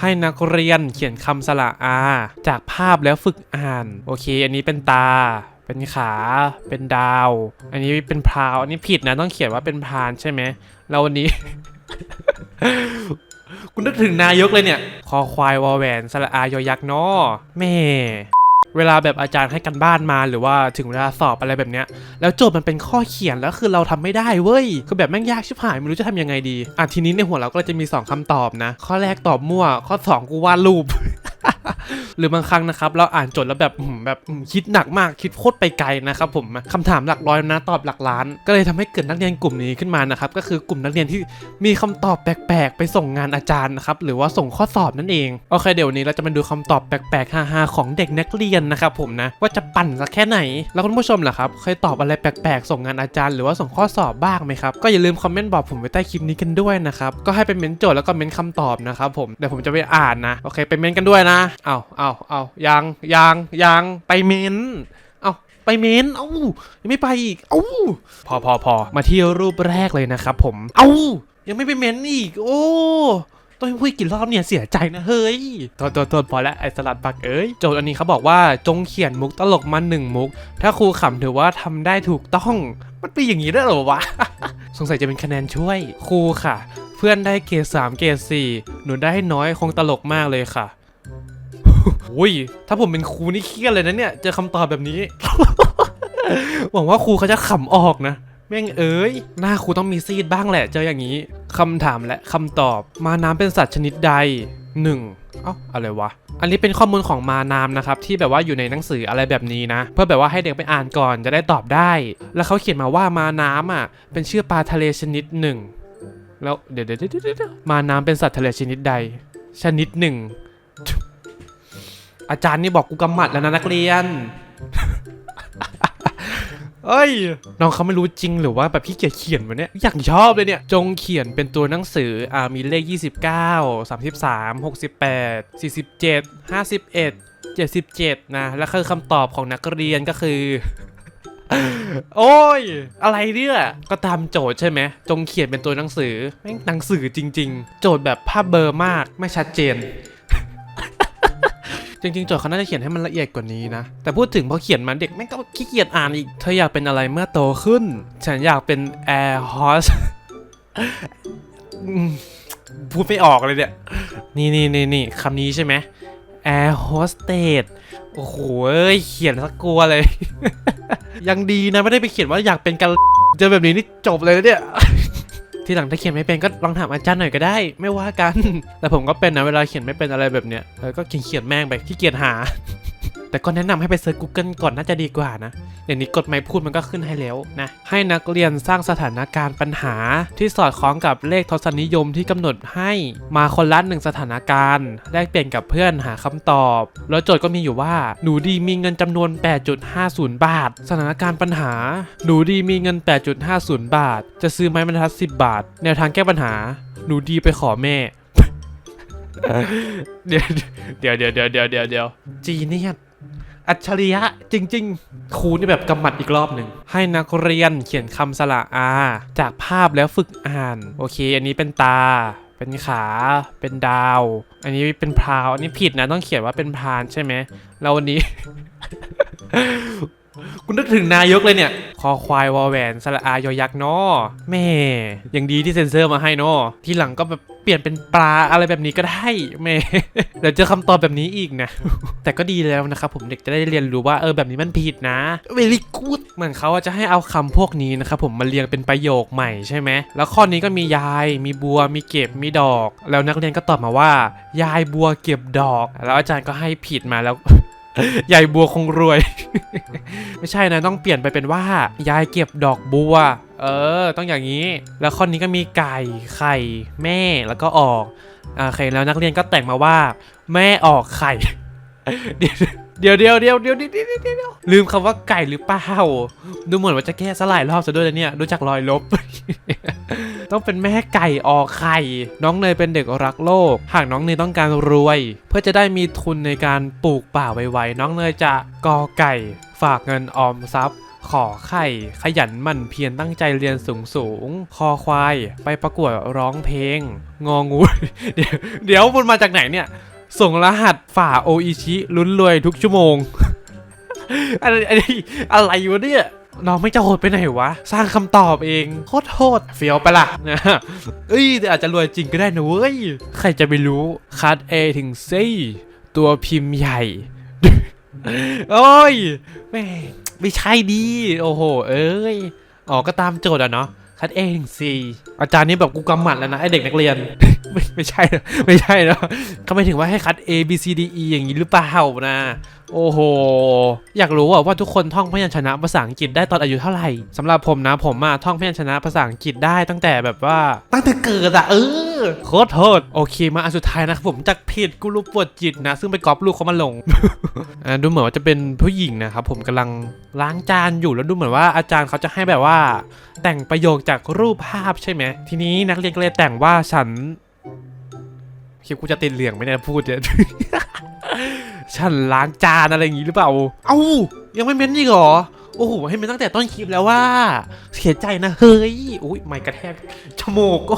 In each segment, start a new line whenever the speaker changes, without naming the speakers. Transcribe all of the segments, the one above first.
ให้นักเรียนเขียนคำสระอาจากภาพแล้วฝึกอ่าน โอเค อันนี้เป็นตา เป็นขา เป็นดาว อันนี้เป็นพราว อันนี้ผิดนะต้องเขียนว่าเป็นพรานใช่ไหมแล้ววันนี้ คุณนึกถึงนายกเลยเนี่ย คอควายวอแหวนสระอายอยักษ์เนาะแม่ เวลาแบบอาจารย์ให้กันบ้านมาหรือว่าถึงเวลาสอบอะไรแบบเนี้ยแล้วโจทย์มันเป็นข้อเขียนแล้วคือเราทำไม่ได้เว้ยคือแบบแม่งยากชิบหายไม่รู้จะทำยังไงดีอะทีนี้ในหัวเราก็จะมี 2คำตอบนะ ข้อแรกตอบมั่ว ข้อ 2 กูวาดรูป หรือบางครั้งนะครับเราอ่านจทย์แล้วแบบแบบคิดหนักมากคิดโคตรไปไกลนะครับผมคำถามหลักร้อยนะตอบหลักล้าน ก็เลยทำให้เกิดนักเรียนกลุ่มนี้ขึ้นมานะครับก็คือกลุ่มนักเรียนที่มีคำตอบแปลกๆ ไปส่งงานอาจารย์นะครับหรือว่าส่งข้อสอบนั่นเองโอเคเดี๋ยวนี้เราจะมาดูคำตอบแปลกๆฮาๆของเด็กนักเรียนนะครับผมนะว่าจะปั่นสักแค่ไหน แล้วคุณผู้ชมล่ะครับเคยตอบอะไรแปลกๆ ส่งงานอาจารย์หรือว่าส่งข้อสอบบ้างไหมครับก็อย่าลืมคอมเมนต์บอกผมไว้ใต้คลิปนี้กันด้วยนะครับก็ให้เป็นเมนต์โจทย์แล้วก็เมนต์คำตอบนะครับผมเดี๋ยวผมจะไปอ่านนะโอเคไปเมนกันด้วยนะเอาเอาเอายังยังยังไปเมนต์เอาไปเมนต์เอ้ายังไม่ไปอีกเอ้าพอพอพอมาที่รูปแรกเลยนะครับผม เอ้ายังไม่ไปเมนต์อีก โอ้ต้องให้พูดกี่รอบเนี่ยเสียใจนะเฮ้ยโทษโทษโทษพอแล้วไอ้สลัดปักเอ้ยโจทย์อันนี้เขาบอกว่าจงเขียนมุกตลกมาหนึ่งมุก ถ้าครูขำถือว่าทำได้ถูกต้อง มันเป็นอย่างนี้ได้เหรอวะ สงสัยจะเป็นคะแนนช่วย ครูค่ะ เพื่อนได้เกรดสามเกรดสี่หนูได้น้อยคงตลกมากเลยค่ะ อุ้ย ถ้าผมเป็นครูนี่เครียดเลยนะเนี่ย เจอคำตอบแบบนี้ หวังว่าครูเขาจะขำออกนะ แม่งเอ้ย หน้าครูต้องมีซีดบ้างแหละ เจออย่างนี้คำถามและคำตอบ มาน้ำเป็นสัตว์ชนิดใด 1. เอ้าอะไรวะ อันนี้เป็นข้อมูลของมาน้ำนะครับ ที่แบบว่าอยู่ในหนังสืออะไรแบบนี้นะ เพื่อแบบว่าให้เด็กไปอ่านก่อนจะได้ตอบได้ แล้วเขาเขียนมาว่ามาน้ำอะ เป็นชื่อปลาทะเลชนิดหนึ่งแล้วเดี๋ยวเดี๋ยวเดี๋ยวเดี๋ยวมาน้ำเป็นสัตว์ทะเลชนิดใด ชนิดหนึ่ง อาจารย์นี่บอกกูกำหมัดแล้วนะนักเรียน เอ้ย น้องเขาไม่รู้จริงหรือว่าแบบพี่เกียจเขียนวะเนี่ยอยากชอบเลยเนี่ย จงเขียนเป็นตัวหนังสือ อ่า มีเลข 29 33 68 47 51 77 นะ แล้วคือคำตอบของนักเรียนก็คือ โอ้ย อะไรเนี่ย ก็ตามโจทย์ใช่ไหม จงเขียนเป็นตัวหนังสือแม่งหนังสือจริง ๆ โจทย์แบบภาพเบลอร์มากไม่ชัดเจน จริงๆจทย์เขาน่าจะเขียนให้มันละเอียดกว่านี้นะ แต่พูดถึงพอเขียนมาเด็กแม่งก็ขี้เกียจอ่านอีก เธออยากเป็นอะไรเมื่อโตขึ้น ฉันอยากเป็นแอร์ฮอสพูดไม่ออกเลยเนี่ย นี่นี่นี่นี่คำนี้ใช่ไหมแอร์โฮสเตสโอ้โหเอ้ยเขียนสักกลัวเลย ยังดีนะไม่ได้ไปเขียนว่าอยากเป็นกันเจอแบบนี้นี่จบเลยนะเนี่ย ทีหลังถ้าเขียนไม่เป็นก็ลองถามอาจารย์หน่อยก็ได้ ไม่ว่ากัน แต่ผมก็เป็นนะเวลาเขียนไม่เป็นอะไรแบบเนี้ยเออก็เขียนเขียนแม่งไปขี้เกียจหา แต่ก็แนะนำให้ไปเซิร์ช Google ก่อนน่าจะดีกว่านะเดี๋ยวนี้กดไม่พูดมันก็ขึ้นให้แล้วนะให้นักเรียนสร้างสถานการณ์ปัญหาที่สอดคล้องกับเลขทศนิยมที่กำหนดให้มาคนละหนึ่งสถานการณ์แลกเปลี่ยนกับเพื่อนหาคำตอบ แล้วโจทย์ก็มีอยู่ว่า หนูดีมีเงินจำนวน 8.50 บาท สถานการณ์ปัญหา หนูดีมีเงิน 8.50 บาท จะซื้อไม้บรรทัด 10 บาท แนวทางแก้ปัญหา หนูดีไปขอแม่เดี๋ยวเดี๋ยวเดี๋ยวเดี๋ยวเดี๋ยวเดี๋ยวจีเนีย อัจฉริยะจริง ๆ ครูนี่แบบกำหมัดอีกรอบหนึ่ง ให้นักเรียนเขียนคำสระอาจากภาพแล้วฝึกอ่าน โอเค อันนี้เป็นตา เป็นขา เป็นดาว อันนี้เป็นพราว อันนี้ผิดนะต้องเขียนว่าเป็นพรานใช่ไหมแล้ววันนี้ คุณนึกถึงนายกเลยเนี่ย คอควายวอแหวนสระอายอยักษ์นาะแม่ยังดีที่เซ็นเซอร์มาให้นาะทีหลังก็แบบ ปลี่ยนเป็นปลาอะไรแบบนี้ก็ได้แม่เดี๋ยวเจอคำตอบแบบนี้อีกนะ แต่ก็ดีแล้วนะครับผมเด็กจะได้เรียนรู้ว่าเออแบบนี้มันผิดนะเวลี่กูดเหมือนเขาจะให้เอาคำพวกนี้นะครับผมมาเรียงเป็นประโยคใหม่ใช่ไหมแล้วข้อนี้ก็มียาย มีบัว มีเก็บ มีดอก แล้วนักเรียนก็ตอบมาว่า ยายบัวเก็บดอก แล้วอาจารย์ก็ให้ผิดมาแล้วยายบัวคงรวย ไม่ใช่นะต้องเปลี่ยนไปเป็นว่า ยายเก็บดอกบัว เออ ต้องอย่างนี้ แล้วข้อนี้ก็มีไก่ไข่แม่แล้วก็ออกอ่าโอเคแล้วนักเรียนก็แต่งมาว่า แม่ออกไข่เดี๋ยวเดี๋ยวเดี๋ยวเดี๋ยวเดี๋ยวเดี๋ยวเดี๋ยวเดี๋ยวเดี๋ยวลืมคำว่าไก่หรือเปล่าดูเหมือนว่าจะแก้สลายรอบซะด้วยนะเนี่ยดูจากรอยลบ ต้องเป็นแม่ไก่ออกไข่ น้องเนยเป็นเด็กรักโลก หากน้องเนยต้องการรวย เพื่อจะได้มีทุนในการปลูกป่าไวๆน้องเนยจะกอไก่ ฝากเงินออมทรัพย์ ขอไข่ ขยันหมั่นเพียรตั้งใจเรียนสูงสูงๆคอควาย ไปประกวดร้องเพลง งองู เดี๋ยวเดี๋ยวมันมาจากไหนเนี่ย ส่งรหัสฝ่าโออิชิลุ้นรวยทุกชั่วโมง อะไรอะไรอะไรวะเนี่ยน้องไม่จะโหดไปไหนวะ สร้างคำตอบเองโคตรโหดเฟียวไปละนะเอ้ยอาจจะรวยจริงก็ได้นะเว้ย ใครจะไปรู้ คัด A ถึง C ตัวพิมพ์ใหญ่ โอ้ยแม่ ไม่ใช่ดี โอ้โห เอ้ยอ๋อก็ตามโจทย์อะเนาะคัด A ถึง C อาจารย์นี่แบบกูกำหมัดแล้วนะไอเด็กนักเรียน ไม่ไม่ใช่นะไม่ใช่นะเขาไม่ถึงว่าให้คัด A B C D E อย่างนี้หรือเปล่านะ โอ้โห อยากรู้ว่าทุกคนท่องพยัญชนะภาษาอังกฤษได้ตอนอายุเท่าไหร่สำหรับผมนะผมอะท่องพยัญชนะภาษาอังกฤษได้ตั้งแต่แบบว่าตั้งแต่เกิดอะเออ โคตรโทษโอเคมาอันสุดท้ายนะครับผมจากเพจกูรูปวดจิตนะ ซึ่งไปก๊อปรูปเขามาลงอ่าดูเหมือนว่าจะเป็นผู้หญิงนะครับผมกำลังล้างจานอยู่แล้วดูเหมือนว่าอาจารย์เขาจะให้แบบว่า แต่งประโยคจากรูปภาพใช่ไหมทีนี้นักเรียนก็เลยแต่งว่าฉันคลิปกูจะติดเหลืองไหมเนี่ยพูดเนี่ยฉันล้างจานอะไรอย่างงี้หรือเปล่า เอ้ายังไม่เม้นอีกเหรอ โอ้โหให้ม้นตั้งแต่ต้นคลิปแล้วว่า เสียใจนะเฮ้ยอุ้ยไม่กระแทกจมูกก็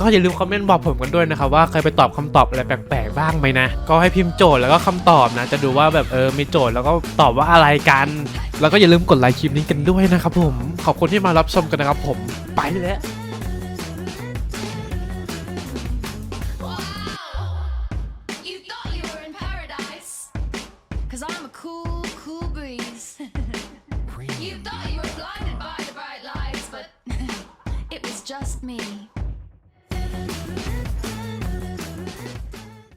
ก็อย่าลืมคอมเมนต์บอกผมกันด้วยนะครับว่าเคยไปตอบคำตอบอะไรแปลกๆบ้างไหมนะ ก็ให้พิมพ์โจทย์แล้วก็คำตอบนะ จะดูว่าแบบเออมีโจทย์แล้วก็ตอบว่าอะไรกัน แล้วก็อย่าลืมกดไลค์คลิปนี้กันด้วยนะครับผมขอบคุณที่มารับชมกันนะครับผมไปแล้ว
You thought you were blinded by the bright lights, but it was just me.